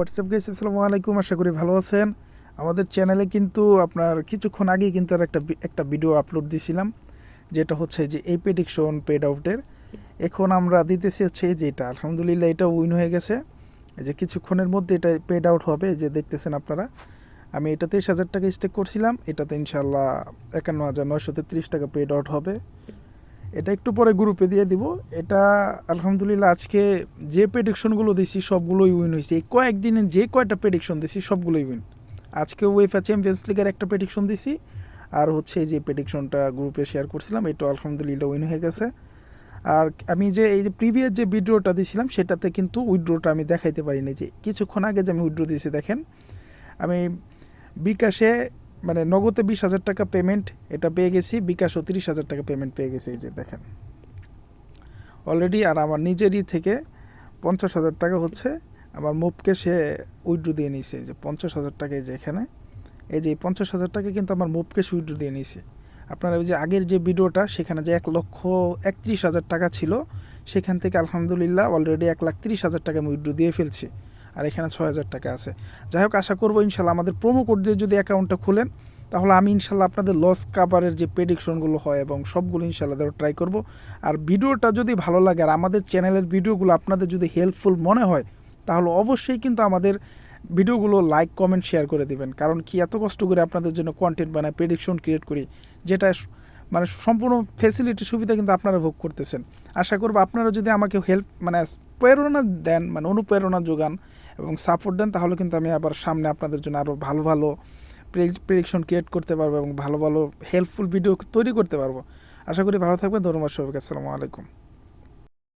WhatsApp গেছে আসসালামু আলাইকুম আশা করি ভালো আছেন। আমাদের চ্যানেলে কিন্তু আপনার কিছুক্ষণ আগেই কিন্তু আর একটা একটা ভিডিও আপলোড দিয়েছিলাম, যেটা হচ্ছে যে এই প্রেডিকশন পেড আউটের এখন আমরা দিতেছি হচ্ছে এই যে এটা। আলহামদুলিল্লাহ এটা উইন হয়ে গেছে। যে কিছুক্ষণের মধ্যে এটা পেড আউট হবে। যে দেখতেছেন আপনারা। আমি এটা তেইশ হাজার টাকা স্টেক করছিলাম। এটাতে ইনশাল্লাহ একান্ন হাজার নয়শো তেত্রিশ টাকা পেড আউট হবে। এটা একটু পরে গ্রুপে দিয়ে দিব। এটা আলহামদুলিল্লাহ আজকে যে প্রেডিকশনগুলো দিছি, সবগুলোই উইন হয়েছে এই কয়েকদিনে যে কয়টা প্রেডিকশন দিছি, সবগুলোই উইন আজকে ওয়েফা চ্যাম্পিয়ন্স লিগের একটা প্রেডিকশন দিছি, আর হচ্ছে যে প্রেডিকশনটা গ্রুপে শেয়ার করছিলাম এটা আলহামদুলিল্লাহ উইন হয়ে গেছে। আর আমি যে এই যে প্রিভিয়াস যে ভিডিওটা দিয়েছিলাম সেটাতে কিন্তু উইড্রোটা আমি দেখাইতে পারিনি যে, কিছুক্ষণ আগে যে আমি উইড্রো দিয়েছি, দেখেন। আমি বিকাশে মানে নগদে বিশ হাজার টাকা পেমেন্ট এটা পেয়ে গেছি, বিকাশও তিরিশ হাজার টাকা পেমেন্ট পেয়ে গেছি এই যে দেখেন। অলরেডি আর আমার নিজেরই থেকে পঞ্চাশ হাজার টাকা হচ্ছে, আমার মুভকে সে উইড্রো দিয়ে নিয়েছে এই যে পঞ্চাশ হাজার টাকা এই যে এখানে। এই যে পঞ্চাশ হাজার টাকা কিন্তু আমার মুভকে সে উইড্রো দিয়ে নিয়েছে। আপনারা ওই যে আগের যে ভিডিওটা, সেখানে যে এক লক্ষ একত্রিশ হাজার টাকা ছিল, সেখান থেকে আলহামদুলিল্লাহ অলরেডি এক লাখ তিরিশ হাজার টাকা আমি উইড্রো দিয়ে ফেলছি। আর এখানে ছয় হাজার টাকা আছে। যাই হোক, আশা করব ইনশাল্লাহ আমাদের প্রোমো কোড দিয়ে যদি অ্যাকাউন্টটা খুলেন, তাহলে আমি ইনশাল্লাহ আপনাদের লস কাভারের যে প্রেডিকশনগুলো হয় এবং সবগুলো ইনশাল্লাহ দেওয়ার ট্রাই করব। আর ভিডিওটা যদি ভালো লাগে আর আমাদের চ্যানেলের ভিডিওগুলো আপনাদের যদি হেল্পফুল মনে হয়, তাহলে অবশ্যই কিন্তু আমাদের ভিডিওগুলো লাইক কমেন্ট শেয়ার করে দিবেন। কারণ কি, এত কষ্ট করে আপনাদের জন্য কন্টেন্ট বানায় প্রেডিকশন ক্রিয়েট করি, যেটা মানে সম্পূর্ণ ফেসিলিটি সুবিধা কিন্তু আপনারা ভোগ করতেছেন। আশা করব আপনারা যদি আমাকে হেল্প মানে প্রেরণা দেন মানে অনুপ্রেরণা যোগান এবং সাপোর্ট দেন, তাহলে কিন্তু আমি আবার সামনে আপনাদের জন্য আরও ভালো ভালো প্রেডিকশন ক্রিয়েট করতে পারব এবং ভালো ভালো হেল্পফুল ভিডিও তৈরি করতে পারব। আশা করি ভালো থাকবেন, ধন্যবাদ সবাইকে, আসসালামু আলাইকুম।